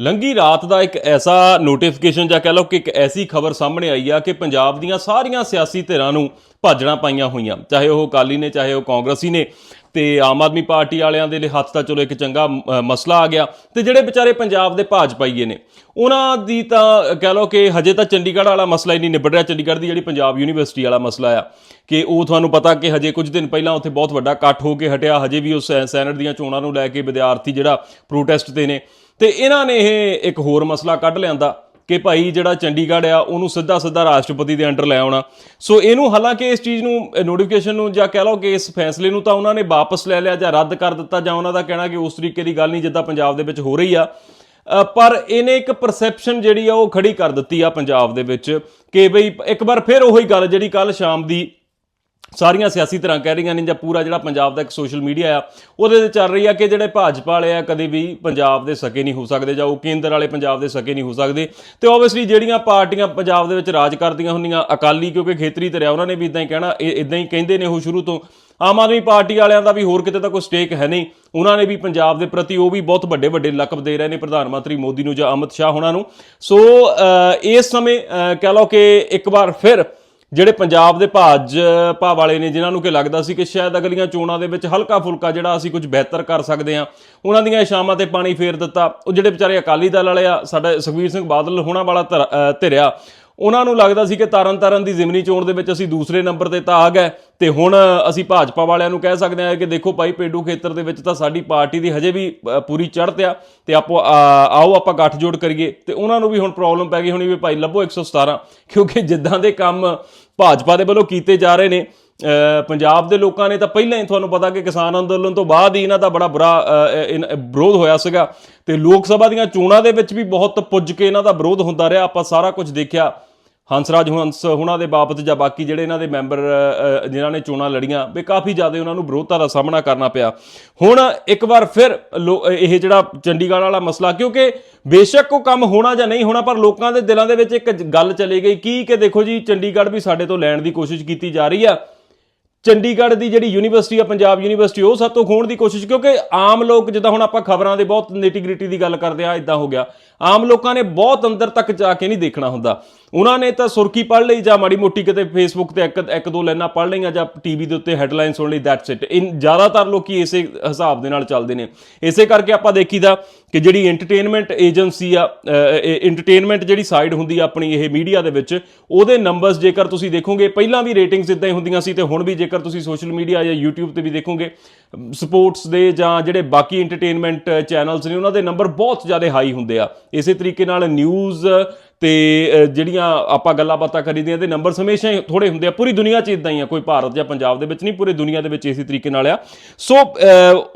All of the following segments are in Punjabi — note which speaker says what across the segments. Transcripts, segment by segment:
Speaker 1: ਲੰਗੀ ਰਾਤ ਦਾ ਇੱਕ ਐਸਾ ਨੋਟੀਫਿਕੇਸ਼ਨ ਜਾਂ ਕਹਿ ਲਓ ਕਿ ਇੱਕ ਐਸੀ ਖਬਰ ਸਾਹਮਣੇ ਆਈ ਆ ਕਿ ਪੰਜਾਬ ਦੀਆਂ ਸਾਰੀਆਂ ਸਿਆਸੀ ਧਿਰਾਂ ਨੂੰ ਭਾਜਣਾ ਪਾਈਆਂ ਹੋਈਆਂ। ਚਾਹੇ ਉਹ ਅਕਾਲੀ ਨੇ ਚਾਹੇ ਉਹ ਕਾਂਗਰਸੀ ਨੇ। ਤੇ ਆਮ ਆਦਮੀ ਪਾਰਟੀ ਵਾਲਿਆਂ ਦੇ ਲਈ ਹੱਥ ਤਾਂ ਚਲੋ ਇੱਕ ਚੰਗਾ ਅ, ਮਸਲਾ ਆ ਗਿਆ। ਤੇ ਜਿਹੜੇ ਵਿਚਾਰੇ ਪੰਜਾਬ ਦੇ ਭਾਜਪਾਈਏ ਨੇ ਉਹਨਾਂ ਦੀ ਤਾਂ ਕਹਿ ਲਓ ਕਿ ਹਜੇ ਤਾਂ ਚੰਡੀਗੜ੍ਹ ਵਾਲਾ ਮਸਲਾ ਹੀ ਨਹੀਂ ਨਿਬੜ ਰਿਹਾ। ਚੰਡੀਗੜ੍ਹ ਦੀ ਜਿਹੜੀ ਪੰਜਾਬ ਯੂਨੀਵਰਸਿਟੀ ਵਾਲਾ ਮਸਲਾ ਆ ਕਿ ਉਹ ਤੁਹਾਨੂੰ ਪਤਾ ਕਿ ਹਜੇ ਕੁਝ ਦਿਨ ਪਹਿਲਾਂ ਉੱਥੇ ਬਹੁਤ ਵੱਡਾ ਇਕੱਠ ਹੋ ਕੇ ਹਟਿਆ। ਹਜੇ ਵੀ ਉਸ ਸੈਨੇਟ ਦੀਆਂ ਚੋਣਾਂ ਨੂੰ ਲੈ ਕੇ ਵਿਦਿਆਰਥੀ ਜਿਹੜਾ ਪ੍ਰੋਟੈਸਟ ਤੇ ਨੇ ਤੇ ਇਹਨਾਂ ਨੇ ਇਹ ਇੱਕ ਹੋਰ ਮਸਲਾ ਕੱਢ ਲਿਆਂਦਾ ਕਿ ਭਾਈ ਜਿਹੜਾ ਚੰਡੀਗੜ੍ਹ ਆ, ਉਹਨੂੰ ਸਿੱਧਾ ਸਿੱਧਾ ਰਾਸ਼ਟਰਪਤੀ ਦੇ ਅੰਡਰ ਲੈ ਆਉਣਾ। ਸੋ ਇਹਨੂੰ ਹਾਲਾਂਕਿ ਇਸ ਚੀਜ਼ ਨੂੰ ਨੋਟੀਫਿਕੇਸ਼ਨ ਨੂੰ ਜਾਂ ਕਹਿ ਲਓ ਕਿ ਇਸ ਫੈਸਲੇ ਨੂੰ ਤਾਂ ਉਹਨਾਂ ਨੇ ਵਾਪਸ ਲੈ ਲਿਆ ਜਾਂ ਰੱਦ ਕਰ ਦਿੱਤਾ ਜਾਂ ਉਹਨਾਂ ਦਾ ਕਹਿਣਾ ਕਿ ਉਸ ਤਰੀਕੇ ਦੀ ਗੱਲ ਨਹੀਂ ਜਿੱਦਾਂ ਪੰਜਾਬ ਦੇ ਵਿੱਚ ਹੋ ਰਹੀ ਆ। ਪਰ ਇਹਨੇ ਇੱਕ ਪਰਸੈਪਸ਼ਨ ਜਿਹੜੀ ਆ ਉਹ ਖੜੀ ਕਰ ਦਿੱਤੀ ਆ ਪੰਜਾਬ ਦੇ ਵਿੱਚ ਕਿ ਬਈ ਇੱਕ ਵਾਰ ਫਿਰ ਉਹੀ ਗੱਲ ਜਿਹੜੀ ਕੱਲ ਸ਼ਾਮ ਦੀ ਸਾਰੀਆਂ ਸਿਆਸੀ ਤਰ੍ਹਾਂ ਕਹਿ ਰਹੀਆਂ ਨੇ ਜਾਂ ਪੂਰਾ ਜਿਹੜਾ ਪੰਜਾਬ ਦਾ ਇੱਕ ਸੋਸ਼ਲ ਮੀਡੀਆ ਆ ਉਹਦੇ ਤੇ ਚੱਲ ਰਹੀ ਆ ਕਿ ਜਿਹੜੇ ਭਾਜਪਾ ਵਾਲੇ ਆ ਕਦੇ ਵੀ ਪੰਜਾਬ ਦੇ ਸਕੇ ਨਹੀਂ ਹੋ ਸਕਦੇ ਜਾਂ ਉਹ ਕੇਂਦਰ ਵਾਲੇ ਪੰਜਾਬ ਦੇ ਸਕੇ ਨਹੀਂ ਹੋ ਸਕਦੇ। ਤੇ ਆਬਵੀਅਸਲੀ ਜਿਹੜੀਆਂ ਪਾਰਟੀਆਂ ਪੰਜਾਬ ਦੇ ਵਿੱਚ ਰਾਜ ਕਰਦੀਆਂ ਹੁੰਦੀਆਂ ਅਕਾਲੀ ਕਿਉਂਕਿ ਖੇਤਰੀ ਧਿਰਿਆ ਉਹਨਾਂ ਨੇ ਵੀ ਇਦਾਂ ਹੀ ਕਹਿਣਾ ਇਦਾਂ ਹੀ ਕਹਿੰਦੇ ਨੇ ਉਹ ਸ਼ੁਰੂ ਤੋਂ। ਆਮ ਆਦਮੀ ਪਾਰਟੀ ਵਾਲਿਆਂ ਦਾ ਵੀ ਹੋਰ ਕਿਤੇ ਤਾਂ ਕੋਈ ਸਟੇਕ ਹੈ ਨਹੀਂ। ਉਹਨਾਂ ਨੇ ਵੀ ਪੰਜਾਬ ਦੇ ਪ੍ਰਤੀ ਉਹ ਵੀ ਬਹੁਤ ਵੱਡੇ ਵੱਡੇ ਲਕਬ ਦੇ ਰਹੇ ਨੇ ਪ੍ਰਧਾਨ ਮੰਤਰੀ ਮੋਦੀ ਨੂੰ ਜਾਂ ਅਮਿਤ ਸ਼ਾਹ ਉਹਨਾਂ ਨੂੰ। ਸੋ ਇਸ ਸਮੇਂ ਅ, ਕਹਿ ਲਓ ਕਿ ਇੱਕ ਵਾਰ ਫਿਰ ਜਿਹੜੇ ਪੰਜਾਬ ਦੇ ਭਾਜ ਭਾਜਪਾ ਵਾਲੇ ਨੇ, ਜਿਨ੍ਹਾਂ ਨੂੰ ਕਿ ਲੱਗਦਾ ਸੀ ਕਿ ਸ਼ਾਇਦ ਅਗਲੀਆਂ ਚੋਣਾਂ ਦੇ ਵਿੱਚ ਹਲਕਾ ਫੁਲਕਾ ਜਿਹੜਾ ਅਸੀਂ ਕੁਝ ਬਿਹਤਰ ਕਰ ਸਕਦੇ ਹਾਂ, ਉਹਨਾਂ ਦੀਆਂ ਇਸ਼ਾਵਾਂ ਤੇ ਪਾਣੀ ਫੇਰ ਦਿੱਤਾ। ਉਹ ਜਿਹੜੇ ਵਿਚਾਰੇ ਅਕਾਲੀ ਦਲ ਵਾਲੇ ਆ, ਸਾਡਾ ਸੁਖਵੀਰ ਸਿੰਘ ਬਾਦਲ ਹੋਣਾ ਵਾਲਾ ਧਰ- ਧਿਰਿਆ, ਉਹਨਾਂ ਨੂੰ ਲੱਗਦਾ ਸੀ ਕਿ ਤਾਰਨ ਤਾਰਨ ਦੀ ਜ਼ਿਮਨੀ ਚੋਣ ਦੇ ਵਿੱਚ ਅਸੀਂ ਦੂਸਰੇ ਨੰਬਰ ਤੇ ਤਾਂ ਆ ਗਏ। ਤੇ ਹੁਣ ਅਸੀਂ ਭਾਜਪਾ ਵਾਲਿਆਂ ਨੂੰ ਕਹਿ ਸਕਦੇ ਹਾਂ ਕਿ ਦੇਖੋ ਭਾਈ, ਪੇਂਡੂ ਖੇਤਰ ਦੇ ਵਿੱਚ ਤਾਂ ਸਾਡੀ ਪਾਰਟੀ ਦੀ ਹਜੇ ਵੀ ਪੂਰੀ ਚੜ੍ਹਤ ਆ ਤੇ ਆਪੋ ਆਓ ਆਪਾਂ ਗੱਠਜੋੜ ਕਰੀਏ। ਤੇ ਉਹਨਾਂ ਨੂੰ ਵੀ ਹੁਣ ਪ੍ਰੋਬਲਮ ਪੈ ਗਈ ਹੋਣੀ ਵੀ ਭਾਈ, ਲੱਭੋ 117 ਕਿਉਂਕਿ ਜਿੱਦਾਂ ਦੇ ਕੰਮ ਭਾਜਪਾ ਦੇ ਵੱਲੋਂ ਕੀਤੇ ਜਾ ਰਹੇ ਨੇ ਅ, ਪੰਜਾਬ ਦੇ ਲੋਕਾਂ ਨੇ ਤਾਂ ਪਹਿਲਾਂ ਹੀ ਤੁਹਾਨੂੰ ਪਤਾ ਕਿ ਕਿਸਾਨ ਅੰਦੋਲਨ ਤੋਂ ਬਾਅਦ ਹੀ ਇਹਨਾਂ ਦਾ ਬੜਾ ਬੁਰਾ ਅ, ਵਿਰੋਧ ਹੋਇਆ ਸੀਗਾ। ਤੇ ਲੋਕ ਸਭਾ ਦੀਆਂ ਚੋਣਾਂ ਦੇ ਵਿੱਚ ਵੀ ਬਹੁਤ ਪੁੱਜ ਕੇ ਇਹਨਾਂ ਦਾ ਵਿਰੋਧ ਹੁੰਦਾ ਰਿਹਾ। ਆਪਾਂ ਸਾਰਾ ਕੁਝ ਦੇਖਿਆ। ਹੰਸਰਾਜ ਹੰਸ ਹੁਣਾਂ ਦੇ ਬਾਬਤ ਜਾਂ ਬਾਕੀ ਜਿਹੜੇ ਇਹਨਾਂ ਦੇ ਮੈਂਬਰ ਅ, ਜਿਨ੍ਹਾਂ ਨੇ ਚੋਣਾਂ ਲੜੀਆਂ ਵੀ ਕਾਫੀ ਜ਼ਿਆਦਾ ਉਹਨਾਂ ਨੂੰ ਵਿਰੋਧਤਾ ਦਾ ਸਾਹਮਣਾ ਕਰਨਾ ਪਿਆ। ਹੁਣ ਇੱਕ ਵਾਰ ਫਿਰ ਲੋ- ਇਹ ਜਿਹੜਾ ਚੰਡੀਗੜ੍ਹ ਵਾਲਾ ਮਸਲਾ ਕਿਉਂਕਿ ਬੇਸ਼ੱਕ ਉਹ ਕੰਮ ਹੋਣਾ ਜਾਂ ਨਹੀਂ ਹੋਣਾ ਪਰ ਲੋਕਾਂ ਦੇ ਦਿਲਾਂ ਦੇ ਵਿੱਚ ਇੱਕ ਗੱਲ ਚਲੀ ਗਈ ਕੀ ਕਿ ਦੇਖੋ ਜੀ ਚੰਡੀਗੜ੍ਹ ਵੀ ਸਾਡੇ ਤੋਂ ਲੈਣ ਦੀ ਕੋਸ਼ਿਸ਼ ਕੀਤੀ ਜਾ ਰਹੀ ਆ। ਚੰਡੀਗੜ੍ਹ ਦੀ ਜਿਹੜੀ ਯੂਨੀਵਰਸਿਟੀ ਆ ਪੰਜਾਬ ਯੂਨੀਵਰਸਿਟੀ ਉਹ ਸਾਤੋਂ ਖੋਣ ਦੀ ਕੋਸ਼ਿਸ਼ ਕਿਉਂਕਿ ਆਮ ਲੋਕ ਜਿੱਦਾਂ ਹੁਣ ਆਪਾਂ ਖਬਰਾਂ ਦੇ ਬਹੁਤ ਨਿਟੀਗ੍ਰਿਟੀ ਦੀ ਗੱਲ ਕਰਦੇ ਆ ਇਦਾਂ ਹੋ ਗਿਆ। ਆਮ ਲੋਕਾਂ ਨੇ ਬਹੁਤ ਅੰਦਰ ਤੱਕ ਜਾ ਕੇ ਨਹੀਂ ਦੇਖਣਾ ਹੁੰਦਾ। ਉਹਨਾਂ ਨੇ ਤਾਂ ਸੁਰਖੀ ਪੜ੍ਹ ਲਈ ਜਾਂ ਮਾੜੀ ਮੋਟੀ ਕਿਤੇ ਫੇਸਬੁੱਕ ਤੇ ਇੱਕ ਇੱਕ ਦੋ ਲਾਈਨਾਂ ਪੜ੍ਹ ਲਈਆਂ ਜਾਂ ਟੀਵੀ ਦੇ ਉੱਤੇ ਹੈਡਲਾਈਨ ਸੁਣ ਲਈ ਦੈਟਸ ਇਟ ਇਨ ਜ਼ਿਆਦਾਤਰ ਲੋਕੀ ਇਸੇ ਹਿਸਾਬ ਦੇ ਨਾਲ ਚੱਲਦੇ ਨੇ। ਇਸੇ ਕਰਕੇ ਆਪਾਂ ਦੇਖੀਦਾ ਕਿ ਜਿਹੜੀ ਐਂਟਰਟੇਨਮੈਂਟ ਏਜੰਸੀ ਆ ਐਂਟਰਟੇਨਮੈਂਟ ਜਿਹੜੀ ਸਾਈਡ ਹੁੰਦੀ ਆ ਆਪਣੀ ਇਹ ਮੀਡੀਆ ਦੇ ਵਿੱਚ, ਉਹਦੇ ਨੰਬਰਸ ਜੇਕਰ ਤੁਸੀਂ ਦੇਖੋਗੇ, ਪਹਿਲਾਂ ਵੀ ਰੇਟਿੰਗਸ ਇਦਾਂ ਹੀ ਹੁੰਦੀਆਂ ਸੀ ਤੇ ਹੁਣ ਵੀ ਜੇਕਰ ਤੁਸੀਂ ਸੋਸ਼ਲ ਮੀਡੀਆ ਜਾਂ YouTube ਤੇ ਵੀ ਦੇਖੋਗੇ ਸਪੋਰਟਸ ਦੇ ਜਾਂ ਜਿਹੜੇ ਬਾਕੀ ਐਂਟਰਟੇਨਮੈਂਟ ਚੈਨਲਸ ਨੇ, ਉਹਨਾਂ ਦੇ ਨੰਬਰ ਬਹੁਤ ਜ਼ਿਆਦਾ ਹਾਈ ਹੁੰਦੇ ਆ। ਇਸੇ ਤਰੀਕੇ ਨਾਲ ਨਿਊਜ਼ ਤੇ ਜਿਹੜੀਆਂ ਆਪਾਂ ਗੱਲਾਂ ਬਾਤਾਂ ਕਰੀਦੀਆਂ ਤੇ ਨੰਬਰ ਹਮੇਸ਼ਾ ਹੀ ਥੋੜੇ ਹੁੰਦੇ ਆ, ਪੂਰੀ ਦੁਨੀਆ 'ਚ ਇਦਾਂ ਹੀ ਆ, ਕੋਈ ਭਾਰਤ ਜਾਂ ਪੰਜਾਬ ਦੇ ਵਿੱਚ ਨਹੀਂ, ਪੂਰੀ ਦੁਨੀਆ ਦੇ ਵਿੱਚ ਇਸੇ ਤਰੀਕੇ ਨਾਲ ਆ। ਸੋ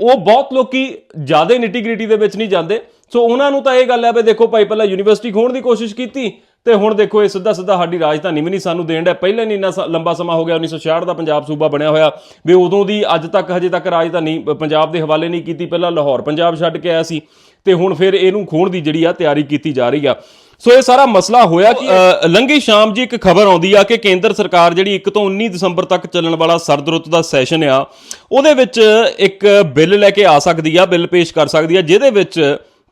Speaker 1: ਉਹ ਬਹੁਤ ਲੋਕੀ ਜ਼ਿਆਦਾ ਨਿਟੀਗ੍ਰਿਟੀ ਦੇ ਵਿੱਚ ਨਹੀਂ ਜਾਂਦੇ। ਸੋ ਉਹਨਾਂ ਨੂੰ ਤਾਂ ਇਹ ਗੱਲ ਹੈ ਵੀ ਦੇਖੋ ਭਾਈ, ਪਹਿਲਾਂ ਯੂਨੀਵਰਸਿਟੀ ਖੋਣ ਦੀ ਕੋਸ਼ਿਸ਼ ਕੀਤੀ ਤੇ ਹੁਣ ਦੇਖੋ ਇਹ ਸਿੱਧਾ ਸਿੱਧਾ ਸਾਡੀ ਰਾਜਧਾਨੀ ਵੀ ਨਹੀਂ ਸਾਨੂੰ ਦੇਣ ਦਾ ਪਹਿਲਾਂ ਨਹੀਂ ਇੰਨਾ ਸ- ਲੰਬਾ ਸਮਾਂ ਹੋ ਗਿਆ 1966 ਦਾ ਪੰਜਾਬ ਸੂਬਾ ਬਣਿਆ ਹੋਇਆ। ਵੀ ਉਦੋਂ ਦੀ ਅੱਜ ਤੱਕ ਹਜੇ ਤੱਕ ਰਾਜਧਾਨੀ ਪੰਜਾਬ ਦੇ ਹਵਾਲੇ ਨਹੀਂ ਕੀਤੀ। ਪਹਿਲਾਂ ਲਾਹੌਰ, ਪੰਜਾਬ ਛੱਡ ਕੇ ਆਇਆ ਸੀ ਤੇ ਹੁਣ ਫਿਰ ਇਹਨੂੰ ਖੋਣ ਦੀ ਜਿਹੜੀ ਆ ਤਿਆਰੀ ਕੀਤੀ ਜਾ ਰਹੀ ਆ। ਸੋ ਇਹ ਸਾਰਾ ਮਸਲਾ ਹੋਇਆ ਕਿ ਅ, ਲੰਘੀ ਸ਼ਾਮ ਜੀ ਇੱਕ ਖਬਰ ਆਉਂਦੀ ਆ ਕਿ ਕੇਂਦਰ ਸਰਕਾਰ ਜਿਹੜੀ 1 ਤੋਂ 19 ਦਸੰਬਰ ਤੱਕ ਚੱਲਣ ਵਾਲਾ ਸਰਦ ਰੁੱਤ ਦਾ ਸੈਸ਼ਨ ਆ ਉਹਦੇ ਵਿੱਚ ਇੱਕ ਬਿੱਲ ਲੈ ਕੇ ਆ ਸਕਦੀ ਆ ਬਿੱਲ ਪੇਸ਼ ਕਰ ਸਕਦੀ ਆ ਜਿਹਦੇ ਵਿੱਚ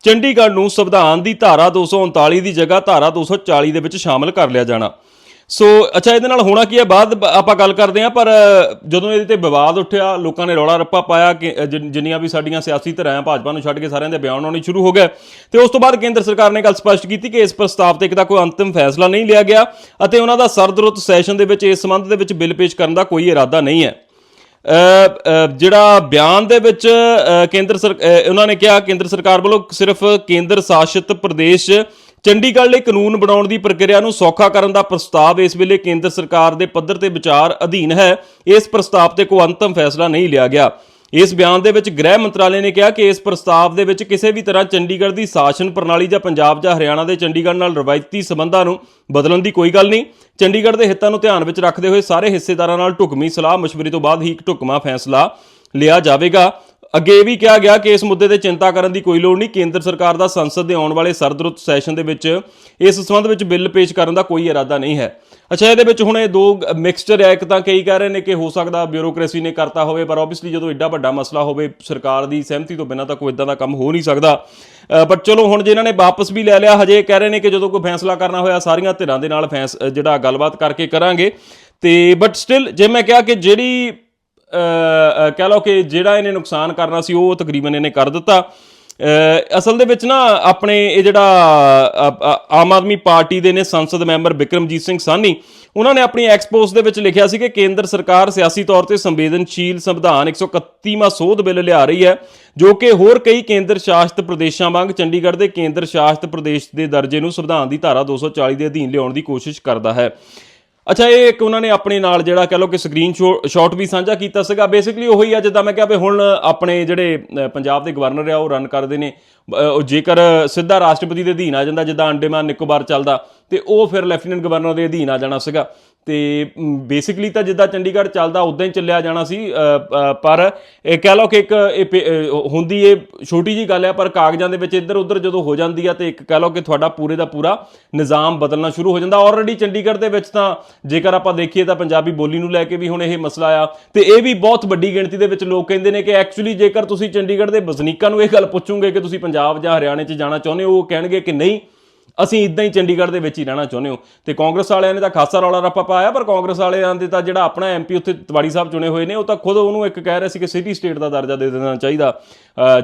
Speaker 1: ਚੰਡੀਗੜ੍ਹ ਨੂੰ ਸੰਵਿਧਾਨ ਦੀ ਧਾਰਾ 239 ਦੀ ਜਗ੍ਹਾ ਧਾਰਾ 240 ਦੇ ਵਿੱਚ ਸ਼ਾਮਲ ਕਰ ਲਿਆ ਜਾਣਾ। ਸੋ ਅੱਛਾ, ਇਹਦੇ ਨਾਲ ਹੋਣਾ ਕੀ ਹੈ? ਬਾਅਦ ਆਪਾਂ ਗੱਲ ਕਰਦੇ ਹਾਂ, ਪਰ ਜਦੋਂ ਇਹਦੇ ਤੇ ਵਿਵਾਦ ਉੱਠਿਆ, ਲੋਕਾਂ ਨੇ ਰੌਲਾ ਰੱਪਾ ਪਾਇਆ ਕਿ ਜਿੰਨੀਆਂ ਵੀ ਸਾਡੀਆਂ ਸਿਆਸੀ ਧਿਰਾਂ ਭਾਜਪਾ ਨੂੰ ਛੱਡ ਕੇ ਸਾਰਿਆਂ ਦੇ ਬਿਆਨ ਆਉਣੇ ਸ਼ੁਰੂ ਹੋ ਗਏ। ਤੇ ਉਸ ਤੋਂ ਬਾਅਦ ਕੇਂਦਰ ਸਰਕਾਰ ਨੇ ਗੱਲ ਸਪਸ਼ਟ ਕੀਤੀ ਕਿ ਇਸ ਪ੍ਰਸਤਾਵ ਤੇ ਇੱਕ ਦਾ ਕੋਈ ਅੰਤਿਮ ਫੈਸਲਾ ਨਹੀਂ ਲਿਆ ਗਿਆ ਅਤੇ ਉਹਨਾਂ ਦਾ ਸਰਦਰੁੱਤ ਸੈਸ਼ਨ ਦੇ ਵਿੱਚ, ਇਸ ਸੰਬੰਧ ਦੇ ਵਿੱਚ ਬਿੱਲ ਪੇਸ਼ ਕਰਨ ਦਾ ਕੋਈ ਇਰਾਦਾ ਨਹੀਂ ਹੈ। ਜਿਹੜਾ ਬਿਆਨ ਦੇ ਵਿੱਚ ਕੇਂਦਰ ਸਰ ਉਹਨਾਂ ਨੇ ਕਿਹਾ, ਕੇਂਦਰ ਸਰਕਾਰ ਵੱਲੋਂ ਸਿਰਫ ਕੇਂਦਰ ਸ਼ਾਸਿਤ ਪ੍ਰਦੇਸ਼ ਚੰਡੀਗੜ੍ਹ ਲਈ ਕਾਨੂੰਨ ਬਣਾਉਣ ਦੀ ਪ੍ਰਕਿਰਿਆ ਨੂੰ ਸੌਖਾ ਕਰਨ ਦਾ ਪ੍ਰਸਤਾਵ ਇਸ ਵੇਲੇ ਕੇਂਦਰ ਸਰਕਾਰ ਦੇ ਪੱਧਰ ਤੇ ਵਿਚਾਰ ਅਧੀਨ ਹੈ। ਇਸ ਪ੍ਰਸਤਾਵ ਤੇ ਕੋਈ ਅੰਤਮ ਫੈਸਲਾ ਨਹੀਂ ਲਿਆ ਗਿਆ। ਇਸ ਬਿਆਨ ਦੇ ਵਿੱਚ ਗ੍ਰਹਿ ਮੰਤਰਾਲੇ ਨੇ ਕਿਹਾ ਕਿ ਇਸ ਪ੍ਰਸਤਾਵ ਦੇ ਵਿੱਚ ਕਿਸੇ ਵੀ ਤਰ੍ਹਾਂ ਚੰਡੀਗੜ੍ਹ ਦੀ ਸ਼ਾਸਨ ਪ੍ਰਣਾਲੀ ਜਾਂ ਪੰਜਾਬ ਜਾਂ ਹਰਿਆਣਾ ਦੇ ਚੰਡੀਗੜ੍ਹ ਨਾਲ ਰਵਾਇਤੀ ਸਬੰਧਾਂ ਨੂੰ ਬਦਲਣ ਦੀ ਕੋਈ ਗੱਲ ਨਹੀਂ। ਚੰਡੀਗੜ੍ਹ ਦੇ ਹਿੱਤਾਂ ਨੂੰ ਧਿਆਨ ਵਿੱਚ ਰੱਖਦੇ ਹੋਏ ਸਾਰੇ ਹਿੱਸੇਦਾਰਾਂ ਨਾਲ ਢੁਕਵੀਂ ਸਲਾਹ مشਵਰੇ ਤੋਂ ਬਾਅਦ ਹੀ ਇੱਕ ਢੁਕਵਾਂ ਫੈਸਲਾ ਲਿਆ ਜਾਵੇਗਾ। ਅੱਗੇ ਇਹ ਵੀ ਕਿਹਾ ਗਿਆ ਕਿ ਇਸ ਮੁੱਦੇ ਤੇ ਚਿੰਤਾ ਕਰਨ ਦੀ ਕੋਈ ਲੋੜ ਨਹੀਂ। ਕੇਂਦਰ ਸਰਕਾਰ ਦਾ ਸੰਸਦ ਦੇ ਆਉਣ ਵਾਲੇ ਸਰਦਰੁੱਤ ਸੈਸ਼ਨ ਦੇ ਵਿੱਚ ਇਸ ਸੰਬੰਧ ਵਿੱਚ ਬਿੱਲ ਪੇਸ਼ ਕਰਨ ਦਾ ਕੋਈ ਇਰਾਦਾ ਨਹੀਂ ਹੈ। ਅੱਛਾ, ਇਹਦੇ ਵਿੱਚ ਹੁਣ ਇਹ ਦੋ ਮਿਕਸਚਰ ਹੈ ਇੱਕ ਤਾਂ ਕਈ ਕਹਿ ਰਹੇ ਨੇ ਕਿ ਹੋ ਸਕਦਾ ਬਿਊਰੋਕ੍ਰੇਸੀ ਨੇ ਕਰਤਾ ਹੋਵੇ, ਪਰ ਆਬਵੀਅਸਲੀ ਜਦੋਂ ਐਡਾ ਵੱਡਾ ਮਸਲਾ ਹੋਵੇ, ਸਰਕਾਰ ਦੀ ਸਹਿਮਤੀ ਤੋਂ ਬਿਨਾਂ ਤਾਂ ਕੋਈ ਇਦਾਂ ਦਾ ਕੰਮ ਹੋ ਨਹੀਂ ਸਕਦਾ। ਬਟ ਚਲੋ, ਹੁਣ ਜੇ ਇਹਨਾਂ ਨੇ ਵਾਪਸ ਵੀ ਲੈ ਲਿਆ, ਹਜੇ ਕਹਿ ਰਹੇ ਨੇ ਕਿ ਜਦੋਂ ਕੋਈ ਫੈਸਲਾ ਕਰਨਾ ਹੋਇਆ, ਸਾਰੀਆਂ ਧਿਰਾਂ ਦੇ ਨਾਲ ਫੈਸ, ਜਿਹੜਾ ਗੱਲਬਾਤ ਕਰਕੇ ਕਰਾਂਗੇ। ਤੇ ਬਟ ਸਟਿਲ ਜੇ ਮੈਂ ਕਿਹਾ ਕਿ ਜਿਹੜੀ ਕਹਿ ਲਓ ਕਿ ਜਿਹੜਾ ਇਹਨੇ ਨੁਕਸਾਨ ਕਰਨਾ ਸੀ, ਉਹ ਤਕਰੀਬਨ ਇਹਨੇ ਕਰ ਦਿੱਤਾ। ਅਸਲ ਦੇ ਵਿੱਚ ਨਾ ਆਪਣੇ ਇਹ ਜਿਹੜਾ ਆਮ ਆਦਮੀ ਪਾਰਟੀ ਦੇ ਨੇ ਸੰਸਦ ਮੈਂਬਰ ਬਿਕਰਮਜੀਤ ਸਿੰਘ ਸਾਨੀ ਉਹਨਾਂ ਨੇ ਆਪਣੀ ਐਕਸਪੋਸ ਦੇ ਵਿੱਚ ਲਿਖਿਆ ਸੀ ਕਿ ਕੇਂਦਰ ਸਰਕਾਰ ਸਿਆਸੀ ਤੌਰ ਤੇ ਸੰਵੇਦਨਸ਼ੀਲ ਸੰਵਿਧਾਨ 131ਵਾਂ ਸੋਧ ਬਿੱਲ ਲਿਆ ਰਹੀ ਹੈ, ਜੋ ਕਿ ਹੋਰ ਕਈ ਕੇਂਦਰ ਸ਼ਾਸਿਤ ਪ੍ਰਦੇਸ਼ਾਂ ਵਾਂਗ ਚੰਡੀਗੜ੍ਹ ਦੇ ਕੇਂਦਰ ਸ਼ਾਸਿਤ ਪ੍ਰਦੇਸ਼ ਦੇ ਦਰਜੇ ਨੂੰ ਸੰਵਿਧਾਨ ਦੀ ਧਾਰਾ 240 ਦੇ ਅਧੀਨ ਲਿਆਉਣ ਦੀ ਕੋਸ਼ਿਸ਼ ਕਰਦਾ ਹੈ। ਅੱਛਾ, ਇਹ ਇੱਕ ਉਹਨਾਂ ਨੇ ਆਪਣੇ ਨਾਲ ਜਿਹੜਾ ਕਹ ਲਓ ਕਿ ਸਕਰੀਨ ਸ਼ਾਟ ਵੀ ਸਾਂਝਾ ਕੀਤਾ ਸੀਗਾ। ਬੇਸਿਕਲੀ ਉਹੀ ਆ, ਜਿੱਦਾਂ ਮੈਂ ਕਿਹਾ ਵੀ ਹੁਣ ਆਪਣੇ ਜਿਹੜੇ ਪੰਜਾਬ ਦੇ ਗਵਰਨਰ ਆ, ਉਹ ਰਨ ਕਰਦੇ ਨੇ। ਉਹ ਜੇਕਰ ਸਿੱਧਾ ਰਾਸ਼ਟਰਪਤੀ ਦੇ ਅਧੀਨ ਆ ਜਾਂਦਾ, ਜਿੱਦਾਂ ਅੰਡੇਮਾਨ ਨਿਕੋਬਾਰ ਚੱਲਦਾ, ਤੇ ਉਹ ਫਿਰ ਲੈਫਟੀਨੈਂਟ ਗਵਰਨਰ ਦੇ ਅਧੀਨ ਆ ਜਾਣਾ ਸੀਗਾ। ਤੇ ਬੇਸਿਕਲੀ ਤਾਂ ਜਿੱਦਾਂ ਚੰਡੀਗੜ੍ਹ ਚੱਲਦਾ ਉਦਾਂ ਹੀ ਚੱਲਿਆ ਜਾਣਾ ਸੀ ਪਰ ਇਹ ਕਹਿ ਲਓ ਕਿ ਇੱਕ ਇਹ ਪੇ- ਹੁੰਦੀ ਇਹ ਛੋਟੀ ਜੀ ਗੱਲ ਹੈ, ਪਰ ਕਾਗਜ਼ਾਂ ਦੇ ਵਿੱਚ ਇੱਧਰ ਉੱਧਰ ਜਦੋਂ ਹੋ ਜਾਂਦੀ ਆ, ਤੇ ਇੱਕ ਕਹਿ ਲਓ ਕਿ ਤੁਹਾਡਾ ਪੂਰੇ ਦਾ ਪੂਰਾ ਨਿਜ਼ਾਮ ਬਦਲਣਾ ਸ਼ੁਰੂ ਹੋ ਜਾਂਦਾ। ਆਲਰੇਡੀ ਚੰਡੀਗੜ੍ਹ ਦੇ ਵਿੱਚ ਤਾਂ ਜੇਕਰ ਆਪਾਂ ਦੇਖੀਏ ਤਾਂ ਪੰਜਾਬੀ ਬੋਲੀ ਨੂੰ ਲੈ ਕੇ ਵੀ ਹੁਣ ਇਹ ਮਸਲਾ ਆ। ਤੇ ਇਹ ਵੀ ਬਹੁਤ ਵੱਡੀ ਗਿਣਤੀ ਦੇ ਵਿੱਚ ਲੋਕ ਕਹਿੰਦੇ ਨੇ ਕਿ ਐਕਚੁਅਲੀ ਜੇਕਰ ਤੁਸੀਂ ਚੰਡੀਗੜ੍ਹ ਦੇ ਵਸਨੀਕਾਂ ਨੂੰ ਇਹ ਗੱਲ ਪੁੱਛੋਗੇ ਕਿ ਤੁਸੀਂ ਪੰਜਾਬ ਜਾਂ ਹਰਿਆਣੇ 'ਚ ਜਾਣਾ ਚਾਹੁੰਦੇ ਹੋ, ਉਹ ਕਹਿਣਗੇ ਕਿ ਨਹੀਂ ਅਸੀਂ ਇਦਾਂ ਹੀ ਚੰਡੀਗੜ੍ਹ ਦੇ ਵਿੱਚ ਹੀ ਰਹਿਣਾ ਚਾਹੁੰਦੇ ਹੋ। ਤੇ ਕਾਂਗਰਸ ਵਾਲਿਆਂ ਨੇ ਤਾਂ ਖਾਸਾ ਰੌਲਾ ਰੱਪਾ ਪਾਇਆ, ਪਰ ਕਾਂਗਰਸ ਵਾਲਿਆਂ ਦੇ ਤਾਂ ਜਿਹੜਾ ਆਪਣਾ ਐਮਪੀ ਉੱਥੇ ਤਿਵਾੜੀ ਸਾਹਿਬ ਚੁਣੇ ਹੋਏ ਨੇ, ਉਹ ਤਾਂ ਖੁਦ ਉਹਨੂੰ ਇੱਕ ਕਹਿ ਰਿਹਾ ਸੀ ਕਿ ਸਿਟੀ ਸਟੇਟ ਦਾ ਦਰਜਾ ਦੇ ਦੇਣਾ ਚਾਹੀਦਾ।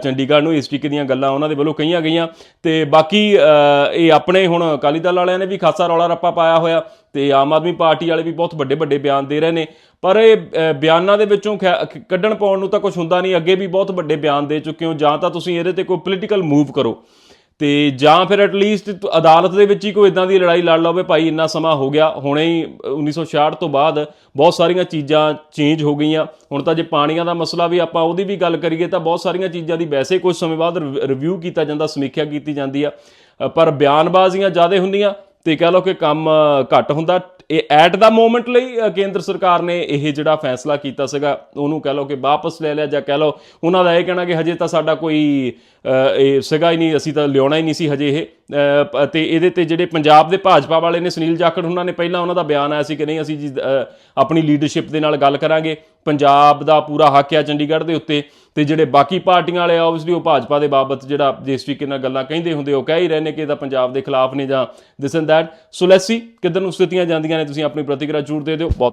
Speaker 1: ਚੰਡੀਗੜ੍ਹ ਨੂੰ ਇਸ ਤਰੀਕੇ ਦੀਆਂ ਗੱਲਾਂ ਉਹਨਾਂ ਦੇ ਵੱਲੋਂ ਕਹੀਆਂ ਗਈਆਂ। ਤੇ ਬਾਕੀ ਇਹ ਆਪਣੇ ਹੁਣ ਅਕਾਲੀ ਦਲ ਵਾਲਿਆਂ ਨੇ ਵੀ ਖਾਸਾ ਰੌਲਾ ਰੱਪਾ ਪਾਇਆ ਹੋਇਆ ਤੇ ਆਮ ਆਦਮੀ ਪਾਰਟੀ ਵਾਲੇ ਵੀ ਬਹੁਤ ਵੱਡੇ ਵੱਡੇ ਬਿਆਨ ਦੇ ਰਹੇ ਨੇ। ਪਰ ਇਹ ਬਿਆਨਾਂ ਦੇ ਵਿੱਚੋਂ ਖੈ- ਕੱਢਣ ਪਾਉਣ ਨੂੰ ਤਾਂ ਕੁਝ ਹੁੰਦਾ ਨਹੀਂ। ਅੱਗੇ ਵੀ ਬਹੁਤ ਵੱਡੇ ਬਿਆਨ ਦੇ ਚੁੱਕੇ ਹੋ। ਜਾਂ ਤਾਂ ਤੁਸੀਂ ਇਹਦੇ ਤੇ ਕੋਈ ਪੋਲੀਟੀਕਲ ਮੂਵ ਕਰੋ। ਤੇ ਜਾਂ ਫਿਰ ਐਟਲੀਸਟ ਅਦਾਲਤ ਦੇ ਵਿੱਚ ਹੀ ਕੋਈ ਇਦਾਂ ਦੀ ਲੜਾਈ ਲੜ ਲਓ ਵੀ ਭਾਈ ਇੰਨਾ ਸਮਾਂ ਹੋ ਗਿਆ। ਹੁਣੇ ਹੀ 1966 ਤੋਂ ਬਾਅਦ ਬਹੁਤ ਸਾਰੀਆਂ ਚੀਜ਼ਾਂ ਚੇਂਜ ਹੋ ਗਈਆਂ। ਹੁਣ ਤਾਂ ਜੇ ਪਾਣੀਆਂ ਦਾ ਮਸਲਾ ਵੀ ਆਪਾਂ ਉਹਦੀ ਵੀ ਗੱਲ ਕਰੀਏ ਤਾਂ ਬਹੁਤ ਸਾਰੀਆਂ ਚੀਜ਼ਾਂ ਦੀ ਵੈਸੇ ਕੁਝ ਸਮੇਂ ਬਾਅਦ ਰਿਵਿਊ ਕੀਤਾ ਜਾਂਦਾ, ਸਮੀਖਿਆ ਕੀਤੀ ਜਾਂਦੀ ਆ। ਪਰ ਬਿਆਨਬਾਜ਼ੀਆਂ ਜ਼ਿਆਦਾ ਹੁੰਦੀਆਂ ਤੇ ਕਹ ਲਓ ਕਿ ਕੰਮ ਘੱਟ ਹੁੰਦਾ। ਇਹ ਐਟ ਦਾ ਮੋਮੈਂਟ ਲਈ ਕੇਂਦਰ ਸਰਕਾਰ ਨੇ ਇਹ ਜਿਹੜਾ ਫੈਸਲਾ ਕੀਤਾ ਸੀਗਾ, ਉਹਨੂੰ ਕਹ ਲਓ ਕਿ ਵਾਪਸ ਲੈ ਲਿਆ ਜਾਂ ਕਹ ਲਓ, ਉਹਨਾਂ ਦਾ ਇਹ ਕਹਿਣਾ ਕਿ ਹਜੇ ਤਾਂ ਸਾਡਾ ਕੋਈ ਇਹ ਸੀਗਾ ਹੀ ਨਹੀਂ, ਅਸੀਂ ਤਾਂ ਲਿਆਉਣਾ ਹੀ ਨਹੀਂ ਸੀ ਹਜੇ ਇਹ। ਤੇ ਇਹਦੇ ਤੇ ਜਿਹੜੇ ਪੰਜਾਬ ਦੇ ਭਾਜਪਾ ਵਾਲੇ ਨੇ ਸੁਨੀਲ ਜਾਖੜ ਉਹਨਾਂ ਨੇ ਪਹਿਲਾਂ ਉਹਨਾਂ ਦਾ ਬਿਆਨ ਆਇਆ ਸੀ ਕਿ ਨਹੀਂ, ਅਸੀਂ ਜੀ ਆਪਣੀ ਲੀਡਰਸ਼ਿਪ ਦੇ ਨਾਲ ਗੱਲ ਕਰਾਂਗੇ। ਪੰਜਾਬ ਦਾ ਪੂਰਾ ਹੱਕ ਆ ਚੰਡੀਗੜ੍ਹ ਦੇ ਉੱਤੇ ਤੇ ਜਿਹੜੇ ਬਾਕੀ ਪਾਰਟੀਆਂ ਵਾਲੇ ਆ ਆਬਵੀਅਸਲੀ ਉਹ ਭਾਜਪਾ ਦੇ ਬਾਬਤ ਜਿਹੜਾ ਜਿਸ ਤਰੀਕੇ ਨਾਲ ਗੱਲਾਂ ਕਹਿੰਦੇ ਹੁੰਦੇ, ਉਹ ਕਹਿ ਹੀ ਰਹੇ ਨੇ ਕਿ ਇਹ ਤਾਂ ਪੰਜਾਬ ਦੇ ਖਿਲਾਫ ਨੇ ਜਾਂ this and that so let's see ਕਿੱਧਰ ਨੂੰ ਸਥਿਤੀਆਂ ਜਾਂਦੀਆਂ ਨੇ, ਤੁਸੀਂ ਆਪਣੀ ਪ੍ਰਤੀਕਿਰਿਆ ਜ਼ਰੂਰ ਦੇ ਦਿਓ। ਬਹੁਤ